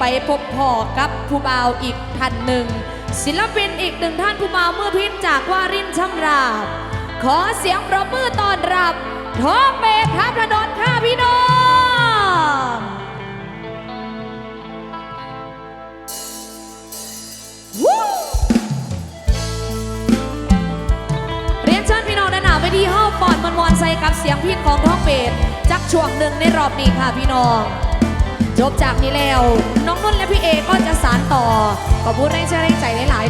ไปพบพ่อกับผู้บ่าวอีกท่านหนึ่ง ศิลปินอีกหนึ่งท่านผู้บ่าวเมื่อพินจากวารินช่ำราบ ขอเสียงปรบมือต้อนรับท้องเบสทับถนนค่ะพี่น้องเรียนเชิญพี่น้องด้านหน้าไปที่ห้องปอดมันมวนใส่กับเสียงพินของท้องเบสจากช่วงหนึ่งในรอบนี้ค่ะพี่น้อง จบจากนี้แล้ว น้องนุ่นและพี่เอก็จะสารต่อขอพูดแรงเชื่อแรงใจหลาย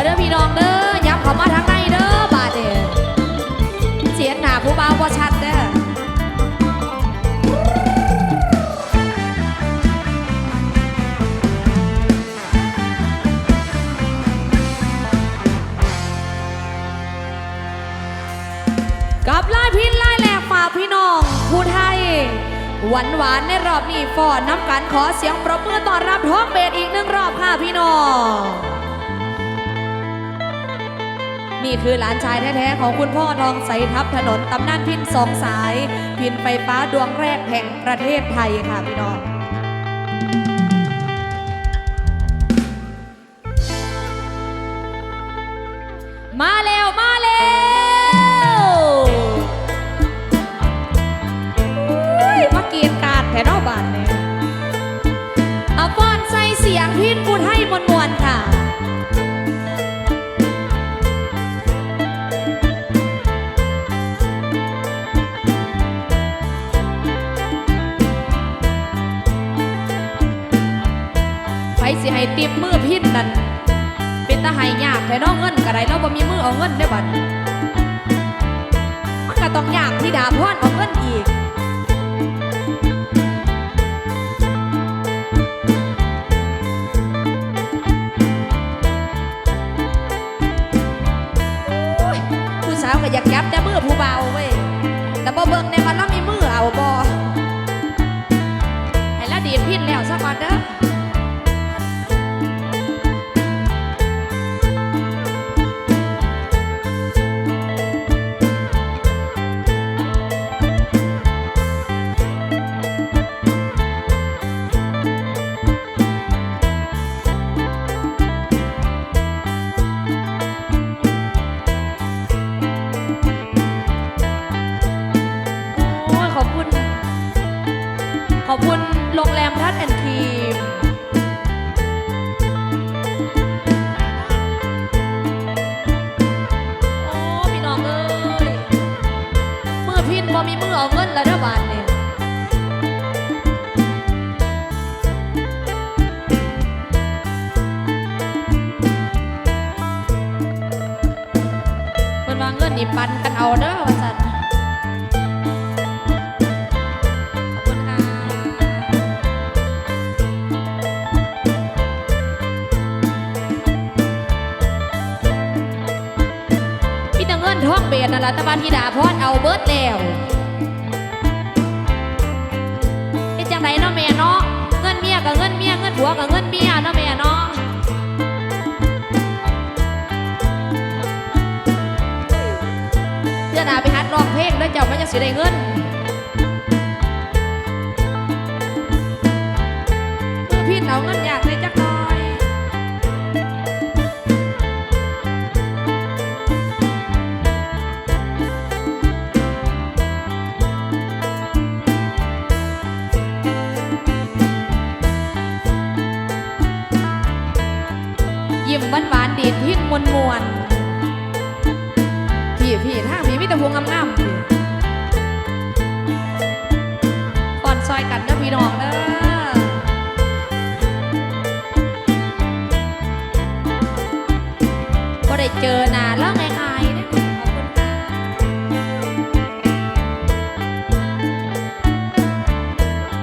มาเด้อพี่น้องเด้อย้ำเขามาทางในเด้อบาดเด้เสียงหนาผู้บ่าวบ่ชัดเด้อกับลายพินลายแหลกฝากพี่น้องผู้ไทยหวานหวานในรอบนี้ฟอนน้ำกันขอเสียงปรบมือต้อนรับท้องเบสอีกหนึ่งรอบค่ะพี่น้อง นี่คือหลานชายแท้ๆของคุณพ่อทองใสทับถนนตำนานพินสองสาย พินไฟฟ้าดวงแรกแห่งประเทศไทยค่ะพี่น้อง สิให้ติมมือพินนั่นเป็นตาหายยากแต่น้องเงินกระไรเราบ่มีมือเอาเงินได้บัดมันก็ต้องยากที่ดาพอนเอาเงินอีกผู้สาวก็อยากยับแต่มือผู้เบาเว้ยแต่บ่เบิ่งในมันแล้วมีมือเอาบ่ อบคุณโรงแรมทัดแอนทีม โอ้พี่น้องเอ้ยมือพินบ่มีมือเอาเงินแล้วเด้อบาทเนี่ยเพิ่นว่าเงินนี่ปันกันเอาเด้อ นั่นแหละตะบานธิดาพรเอาเบิร์ดแล้วเป็นจังไดเนาะแม่เนาะเงินเมียกับเงินเมียเงินผัวกับเงินเมียเนาะแม่เนาะเพื่อนอาไปหัดร้องเพลงแล้วเจ้ามันจะสิได้เงิน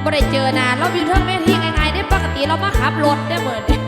บ่ได้เจอนานเราอยู่เทิงเวทีง่ายๆได้ปกติเรามาขับรถได้เหมือน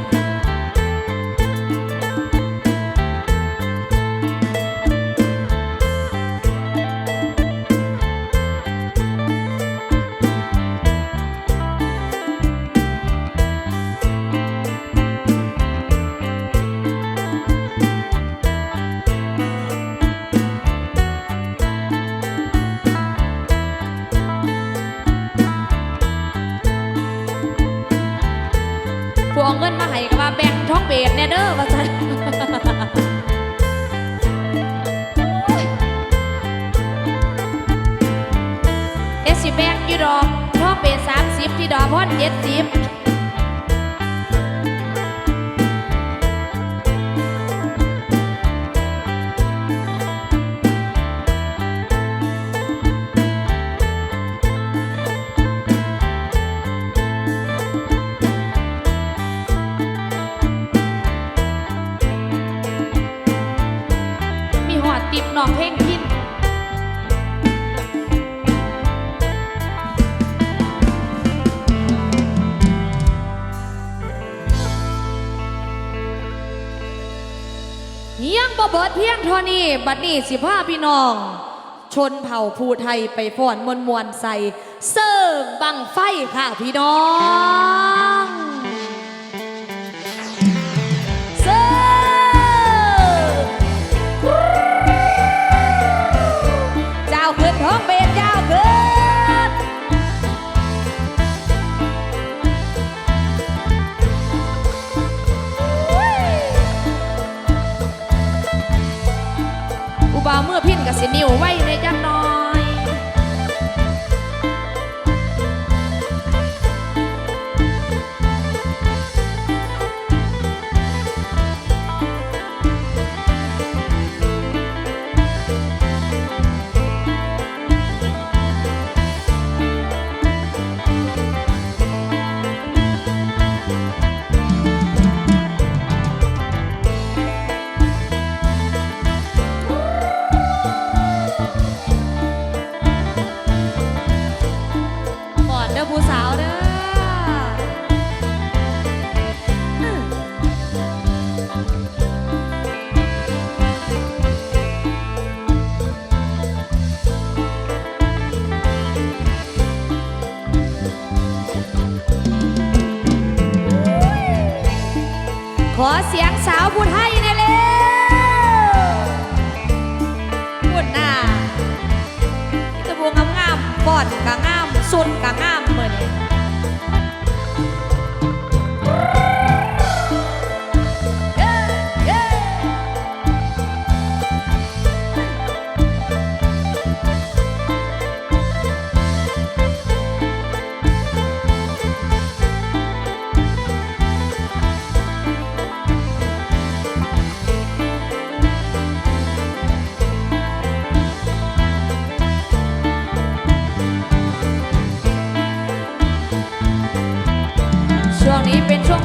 เจ็ดสิบ พียงเท่านี้บัดนี้สิพาพี่น้อง ชนเผ่าภูไทยไปฟ้อนมวนมวลใส่เสิร์ฟบังไฟค่ะพี่น้อง อเสียงสาวผู้ไทยในเร็วพูดหน้ามีแตะบูงงามๆปอดกะงามสุดกะงาม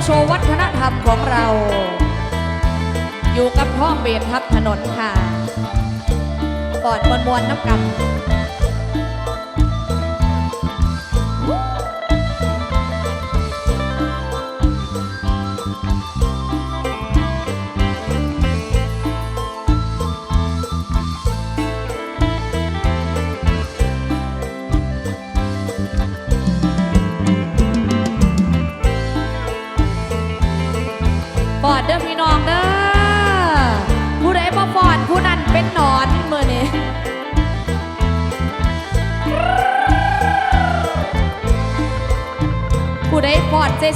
โชว์วัฒนธรรมของเรา อยู่กับท้องเบนทับถนนค่ะปอดมวนมวนๆน้ำกัน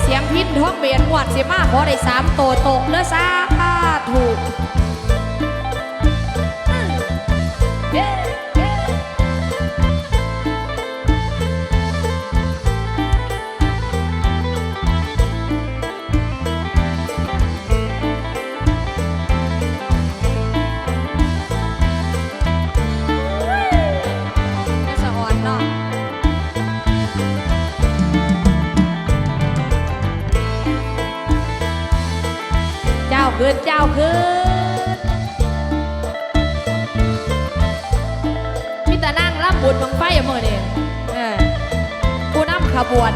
เสียงพินท้องเบียนหวดเสียมากขอได้สามโตตกเลือซาถูก ขบวน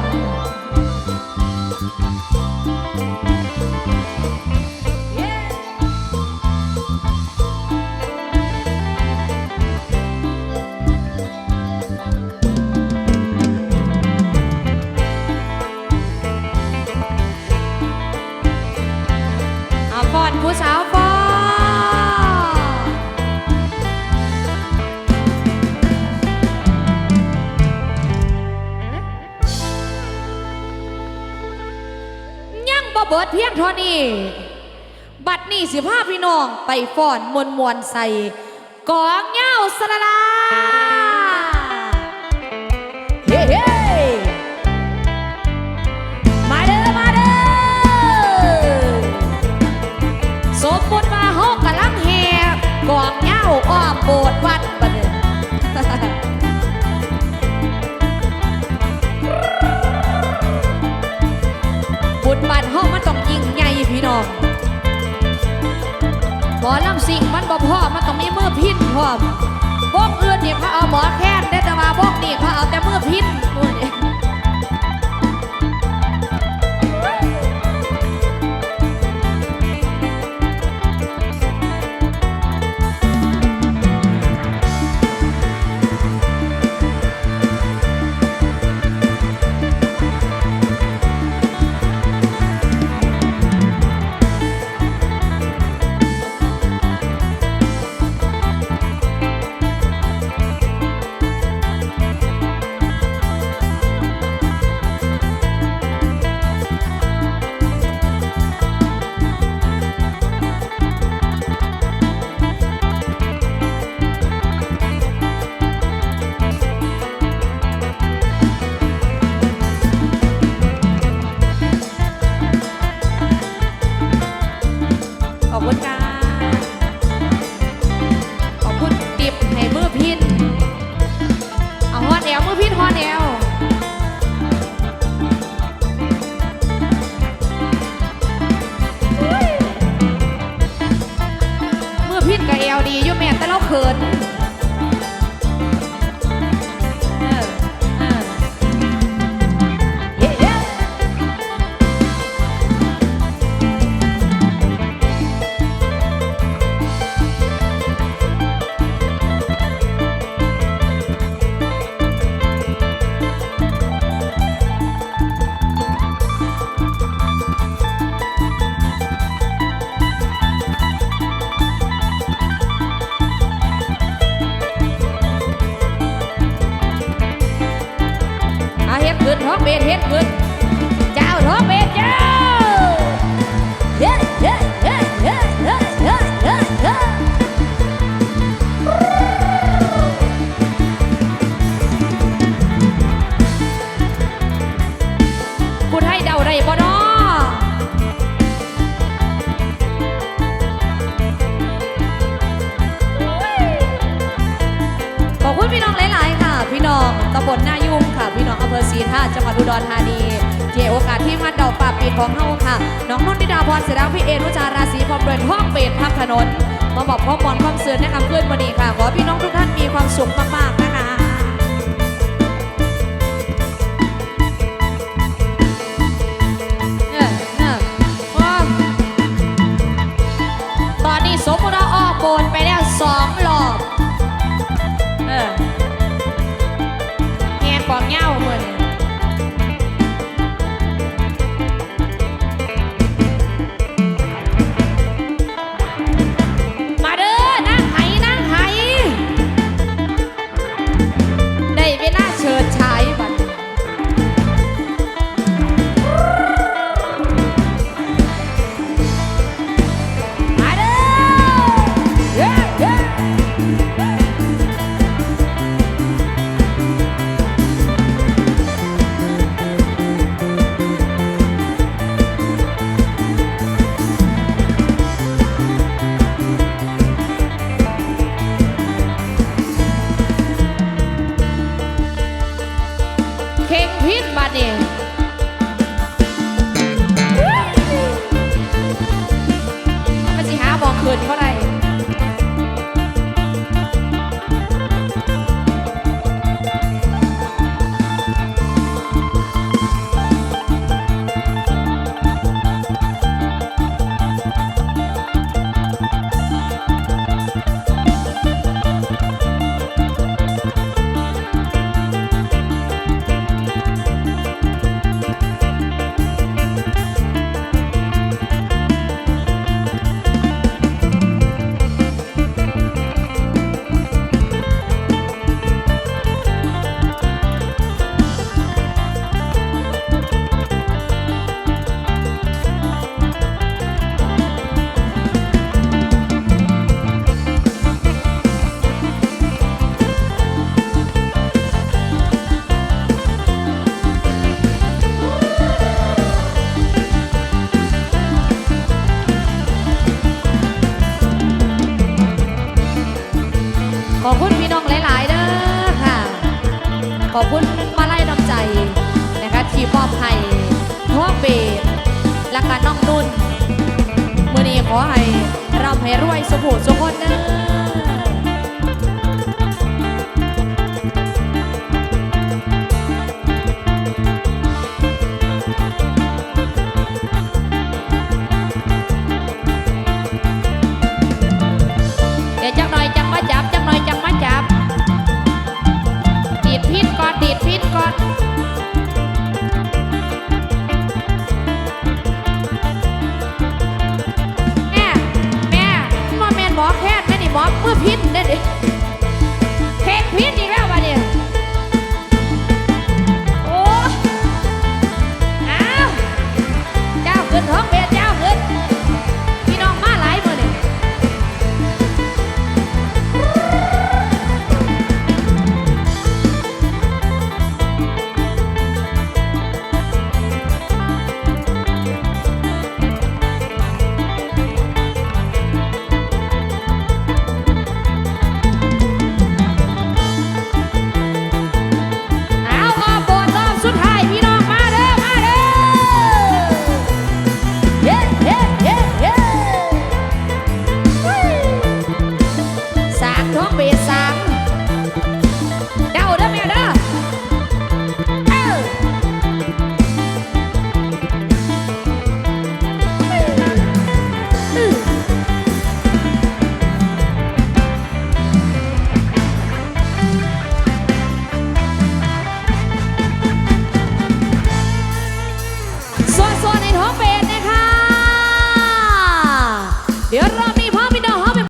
บ่เบิดเพียงเท่านี้ บัดนี้สิพาพี่น้องไปฟ้อนมวนมวนใส่กองเหย้าสละลาเฮ้เฮ้มาเด้อมาเด้อสมมุติว่าเฮากำลังแห่กองเหย้าอ้อมโบสถ์วัด ยิ่งใหญ่พี่น้องหมอลำสิงมันบ่พ่อมันต้องมีมือพินพร้อมพวกอื่นนี่เขาเอาหมอแค้นได้แต่ว่าพวกนี่เขาเอาแต่มือพินมื้อ อยู่แม่แต่เราเขิน ดท้องเบสเฮ็ดขึ้นเจ้าท้องเบสเจ้าเฮ้เฮ้เฮ้เฮ้เฮ้เฮ้เฮ้เฮ้คุณให้เดาได้บ่น้อขอบคุณพี่น้องหลาย ๆ ค่ะ พี่น้องตำบลนายุ่งค่ะ เภอศรีธาตุจังหวัดอุดรธานีเที่โอกาสที่มาดอกป่าปีของเฮาค่ะ น้องนุ่นนิดาพรเสดังพี่เอนุจาราศีพรมเดินห้องเปรตพับถนน มาบอกข้อมอนความเสื่อมในคำเพื่อนวันนี้ค่ะ ขอพี่น้องทุกท่านมีความสุขมากๆ ขอให้ร่ำให้รวยสุขสุขคนเด้อ